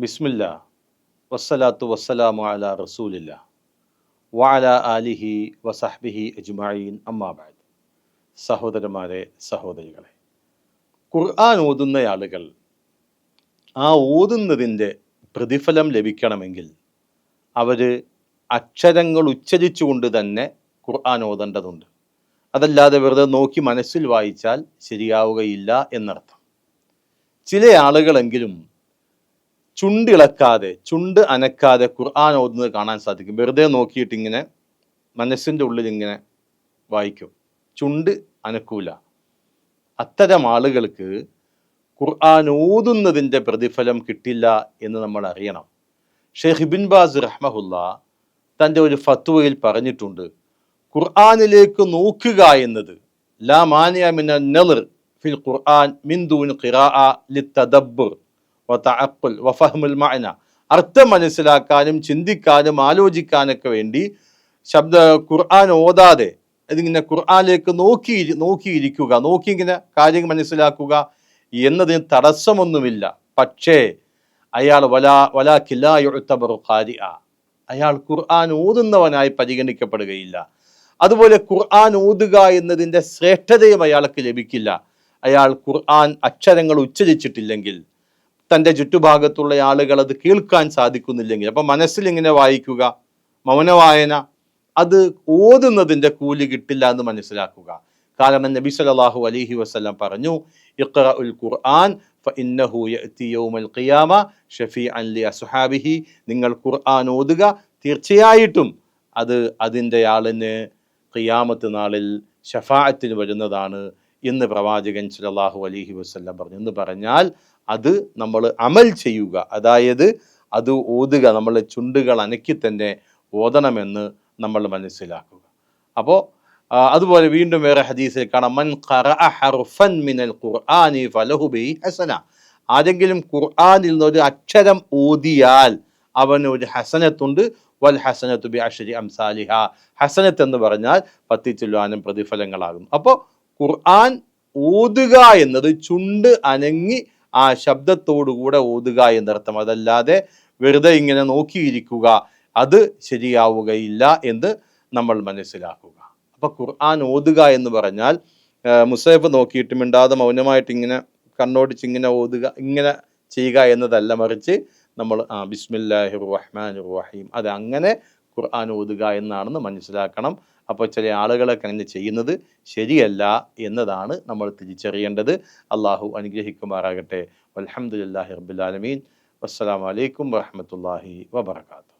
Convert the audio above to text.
ബിസ്മില്ല. വസ്സലാത്തു വസ്സലാമു അല റസൂലില്ല. വാല ആലിഹി വസഹ്ബിഹി അജ്മഈൻ. അമ്മാബാദ് സഹോദരന്മാരെ സഹോദരികളെ. ഖുർആൻ ഓതുന്ന ആളുകൾ ആ ഓതുന്നതിന്റെ പ്രതിഫലം ലഭിക്കണമെങ്കിൽ അവർ അക്ഷരങ്ങൾ ഉച്ചരിച്ചുകൊണ്ട് തന്നെ ഖുർആൻ ഓതേണ്ടതുണ്ട്. അതല്ലാതെ വെറുതെ നോക്കി മനസ്സിൽ വായിച്ചാൽ ശരിയാവുകയില്ല എന്നർത്ഥം. ചില ആളുകളെങ്കിലും ചുണ്ടിളക്കാതെ ചുണ്ട് അനക്കാതെ ഖുർആൻ ഓതുന്നത് കാണാൻ സാധിക്കും. വെറുതെ നോക്കിയിട്ട് ഇങ്ങനെ മനസ്സിന്റെ ഉള്ളിൽ ഇങ്ങനെ വായിക്കും. ചുണ്ട് അനക്കൂല. അത്തരം ആളുകൾക്ക് ഖുർആൻ ഓതുന്നതിന്റെ പ്രതിഫലം കിട്ടില്ല എന്ന് നമ്മൾ അറിയണം. ഷെയ്ഖ് ബിൻ ബാസ് റഹ്മഹുല്ല തന്റെ ഒരു ഫത്വയിൽ പറഞ്ഞിട്ടുണ്ട് ഖുർആാനിലേക്ക് നോക്കുക എന്നത് ലാ മാനിയ മിന ഫിൽ ഖുർആൻ മിൻ ദൂൻ ലി ലിത്തദബ്ബുർ. വതഅഖുൽ വഫഹമുൽ മഅന. അർത്ഥം മനസ്സിലാക്കാനും ചിന്തിക്കാനും ആലോചിക്കാനൊക്കെ വേണ്ടി ശബ്ദ ഖുർആൻ ഓതാതെ ഇതിങ്ങനെ ഖുർആനിലേക്ക് നോക്കി നോക്കിയിരിക്കുക നോക്കി ഇങ്ങനെ കാര്യങ്ങൾ മനസ്സിലാക്കുക എന്നതിന് തടസ്സമൊന്നുമില്ല. പക്ഷേ അയാൾ വലാ വലാ കില്ലായുത്തബറു ആ അയാൾ ഖുർആൻ ഓതുന്നവനായി പരിഗണിക്കപ്പെടുകയില്ല. അതുപോലെ ഖുർആൻ ഓതുക എന്നതിന്റെ ശ്രേഷ്ഠതയും അയാൾക്ക് ലഭിക്കില്ല. അയാൾ ഖുർആൻ അക്ഷരങ്ങൾ ഉച്ചരിച്ചിട്ടില്ലെങ്കിൽ തന്റെ ചുറ്റുഭാഗത്തുള്ള ആളുകൾ അത് കേൾക്കാൻ സാധിക്കുന്നില്ലെങ്കിൽ അപ്പം മനസ്സിൽ ഇങ്ങനെ വായിക്കുക മൗനവായന അത് ഓതുന്നതിന്റെ കൂലി കിട്ടില്ല എന്ന് മനസ്സിലാക്കുക. കാരണം നബി സലാഹു അലഹി വസല്ലം പറഞ്ഞു ഖിയാമ നിങ്ങൾ ഖുർആൻ ഓതുക തീർച്ചയായിട്ടും അത് അതിന്റെ ആളിന് ഖിയാമത്ത് നാളിൽ ഷഫാഅത്തിന് വരുന്നതാണ് എന്ന് പ്രവാചകൻ സല്ലല്ലാഹു അലഹി വസ്ല്ലാം പറഞ്ഞു. എന്ന് പറഞ്ഞാൽ അത് നമ്മൾ അമൽ ചെയ്യുക. അതായത് അത് ഓതുക നമ്മളെ ചുണ്ടുകൾ അനക്കി തന്നെ ഓതണമെന്ന് നമ്മൾ മനസ്സിലാക്കുക. അപ്പോൾ അതുപോലെ വീണ്ടും വേറെ ഹദീസിൽ കാണാം മൻ ഹർഫൻ മിനൽ ഖുർആനി ഹസന. ആരെങ്കിലും ഖുർആനിൽ നിന്ന് ഒരു അക്ഷരം ഓതിയാൽ അവന് ഒരു ഹസനത്തുണ്ട്. വൽ ഹസനത്ത് ബി അഷരി അംസാലിഹ. ഹസനത്ത് എന്ന് പറഞ്ഞാൽ പത്തി ചൊല്ലുവാനും പ്രതിഫലങ്ങളാകും അപ്പോൾ ഖുർആൻ ഓതുക എന്നത് ചുണ്ട് അനങ്ങി ആ ശബ്ദത്തോടുകൂടെ ഓതുക എന്നർത്ഥം. അതല്ലാതെ വെറുതെ ഇങ്ങനെ നോക്കിയിരിക്കുക അത് ശരിയാവുകയില്ല എന്ന് നമ്മൾ മനസ്സിലാക്കുക. അപ്പൊ ഖുർആൻ ഓതുക എന്ന് പറഞ്ഞാൽ മുസൈഫ് നോക്കിയിട്ട് മിണ്ടാതെ മൗനമായിട്ട് ഇങ്ങനെ കണ്ണോടിച്ച് ഇങ്ങനെ ഓതുക ഇങ്ങനെ ചെയ്യുക എന്നതല്ല മറിച്ച് നമ്മൾ ആ ബിസ്മില്ലാഹിർ റഹ്മാൻ റഹീം അത് അങ്ങനെ ഖുർആൻ ഓതുക എന്നാണെന്ന് മനസ്സിലാക്കണം. അപ്പോൾ ചില ആളുകളൊക്കെ അങ്ങനെ ചെയ്യുന്നത് ശരിയല്ല എന്നതാണ് നമ്മൾ തിരിച്ചറിയേണ്ടത്. അള്ളാഹു അനുഗ്രഹിക്കുമാറാകട്ടെ. അലഹമുല്ലാഹി റബുലാലമീൻ വസ്സലാമലൈക്കും വാഹമത്തല്ലാഹി വബർക്കാത്തു